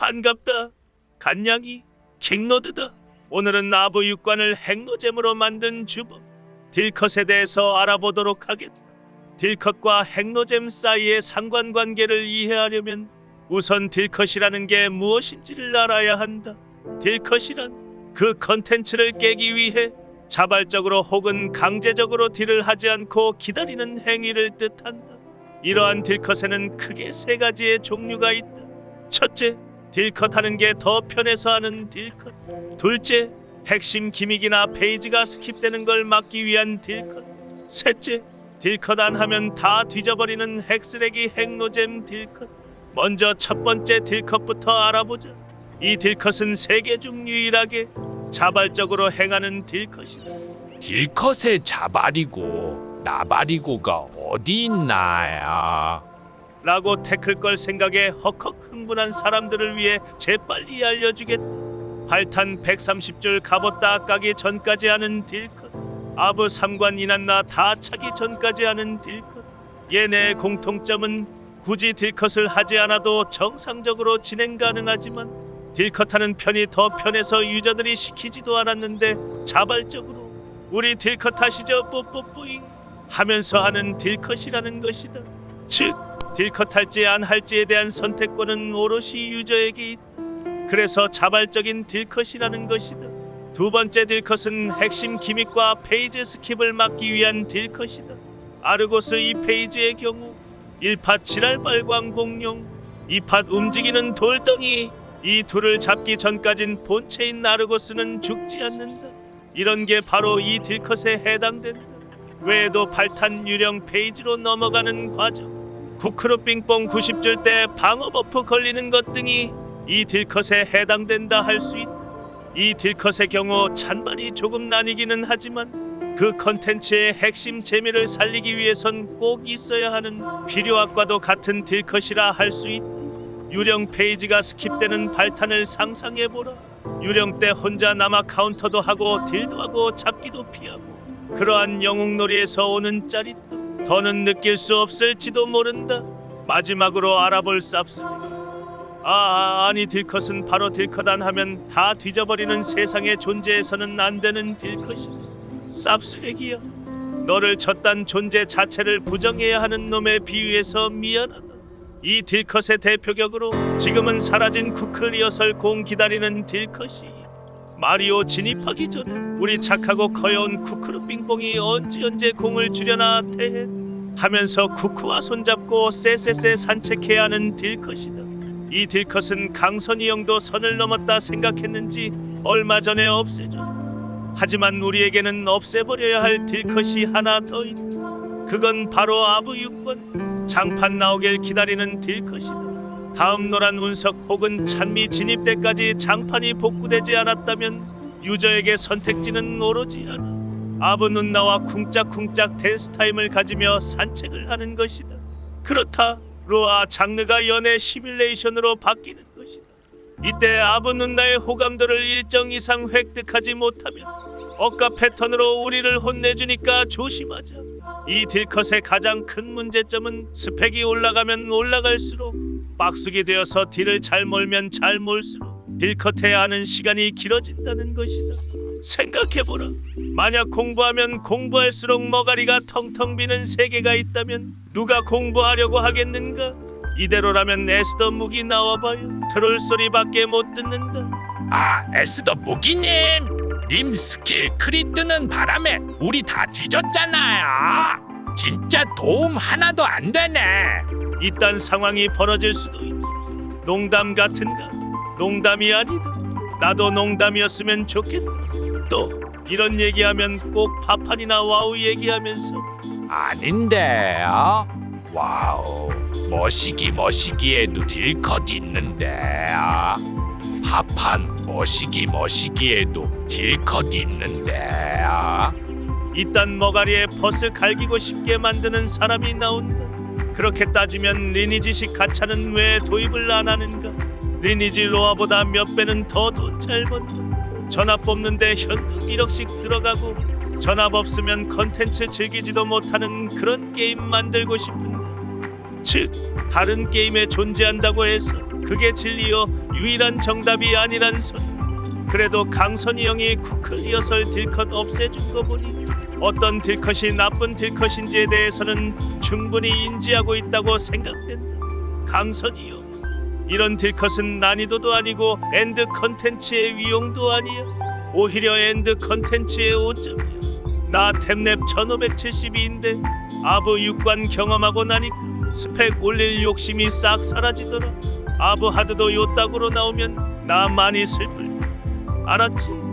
반갑다. 간냥이 킹로드다. 오늘은 아부 육관을 핵노잼으로 만든 주범 딜컷에 대해서 알아보도록 하겠다. 딜컷과 핵노잼 사이의 상관관계를 이해하려면 우선 딜컷이라는 게 무엇인지를 알아야 한다. 딜컷이란 그 컨텐츠를 깨기 위해 자발적으로 혹은 강제적으로 딜을 하지 않고 기다리는 행위를 뜻한다. 이러한 딜컷에는 크게 세 가지의 종류가 있다. 첫째, 딜컷 하는 게 더 편해서 하는 딜컷. 둘째, 핵심 기믹이나 페이지가 스킵되는 걸 막기 위한 딜컷. 셋째, 딜컷 안 하면 다 뒤져버리는 핵쓰레기 핵노잼 딜컷. 먼저 첫 번째 딜컷부터 알아보자. 이 딜컷은 세계 중 유일하게 자발적으로 행하는 딜컷이다. 딜컷의 자발이고 나발이고가 어디 있나요? 라고 태클 걸 생각에 헉헉 흥분한 사람들을 위해 재빨리 알려주겠다. 발탄 130줄 갑옷 다 까기 전까지 하는 딜컷. 아부 삼관 이난나 다 차기 전까지 하는 딜컷. 얘네의 공통점은 굳이 딜컷을 하지 않아도 정상적으로 진행 가능하지만 딜컷하는 편이 더 편해서 유저들이 시키지도 않았는데 자발적으로 우리 딜컷 하시죠 뿌뿌뿌잉 하면서 하는 딜컷이라는 것이다. 즉 딜컷 할지 안 할지에 대한 선택권은 오롯이 유저에게 있다. 그래서 자발적인 딜컷이라는 것이다. 두 번째 딜컷은 핵심 기믹과 페이지 스킵을 막기 위한 딜컷이다. 아르고스 2페이지의 경우 1팟 지랄발광 공룡, 2팟 움직이는 돌덩이 이 둘을 잡기 전까진 본체인 아르고스는 죽지 않는다. 이런 게 바로 이 딜컷에 해당된다. 외에도 발탄 유령 페이지로 넘어가는 과정, 쿠크루 빙뽕 90줄 때 방어 버프 걸리는 것 등이 이 딜컷에 해당된다 할 수 있다. 이 딜컷의 경우 찬반이 조금 나뉘기는 하지만 그 컨텐츠의 핵심 재미를 살리기 위해선 꼭 있어야 하는 필요악과도 같은 딜컷이라 할 수 있다. 유령 페이지가 스킵되는 발탄을 상상해 보라. 유령 때 혼자 남아 카운터도 하고 딜도 하고 잡기도 피하고 그러한 영웅놀이에서 오는 짜릿함 더는 느낄 수 없을지도 모른다. 마지막으로 알아볼 쌉스. 아, 아 아니 딜컷은 바로 딜컷 안 하면 다 뒤져버리는 세상의 존재에서는 안 되는 딜컷이. 쌉쓰레기야. 너를 졌단 존재 자체를 부정해야 하는 놈에 비유해서 미안하다. 이 딜컷의 대표격으로 지금은 사라진 쿠크 리허설 공 기다리는 딜컷이 마리오 진입하기 전에 우리 착하고 커여운 쿠크루 빙뽕이 언제 언제 공을 주려나 대해 하면서 쿠크와 손잡고 쎄쎄쎄 산책해야 하는 딜컷이다. 이 딜컷은 강선이 형도 선을 넘었다 생각했는지 얼마 전에 없애줘. 하지만 우리에게는 없애버려야 할 딜컷이 하나 더 있다. 그건 바로 아부 6권 장판 나오길 기다리는 딜컷이다. 다음 노란 운석 혹은 찬미 진입 때까지 장판이 복구되지 않았다면 유저에게 선택지는 오로지 하나. 아부 눈나와 쿵짝쿵짝 댄스 타임을 가지며 산책을 하는 것이다. 그렇다. 로아 장르가 연애 시뮬레이션으로 바뀌는 것이다. 이때 아부 눈나의 호감도를 일정 이상 획득하지 못하면 억가 패턴으로 우리를 혼내주니까 조심하자. 이 딜컷의 가장 큰 문제점은 스펙이 올라가면 올라갈수록 빡수기 되어서 딜을 잘 몰면 잘 몰수록 딜컷해야 하는 시간이 길어진다는 것이다. 생각해보라. 만약 공부하면 공부할수록 머가리가 텅텅 비는 세계가 있다면 누가 공부하려고 하겠는가? 이대로라면 에스더 무기 나와봐요. 트롤 소리밖에 못 듣는다. 아 에스더 무기님 님 스킬 크리 뜨는 바람에 우리 다 뒤졌잖아요 진짜 도움 하나도 안 되네 이딴 상황이 벌어질 수도 있다. 농담 같은가? 농담이 아니다. 나도 농담이었으면 좋겠다. 또 이런 얘기하면 꼭 파판이나 와우 얘기하면서 아닌데요 와우 머시기 머시기에도 딜컷 있는데요 하판 머시기 머시기에도 딜컷 있는데요 이딴 머가리에 벗을 갈기고 싶게 만드는 사람이 나온다. 그렇게 따지면 리니지식 가차는 왜 도입을 안 하는가? 리니지 로아보다 몇 배는 더 돈 잘 번다. 전압 뽑는데 현금 1억씩 들어가고 전압 없으면 컨텐츠 즐기지도 못하는 그런 게임 만들고 싶은데 즉 다른 게임에 존재한다고 해서 그게 진리요 유일한 정답이 아니란 소리. 그래도 강선이 형이 쿠클 리허설 딜컷 없애준 거 보니 어떤 딜컷이 나쁜 딜컷인지에 대해서는 충분히 인지하고 있다고 생각된다. 강선이 형. 이런 딜컷은 난이도도 아니고 엔드 컨텐츠의 위용도 아니야. 오히려 엔드 컨텐츠의 오점이야. 나 템랩 1572인데 아브 6관 경험하고 나니까 스펙 올릴 욕심이 싹 사라지더라. 아브 하드도 요따구로 나오면 나 많이 슬플. 알았지?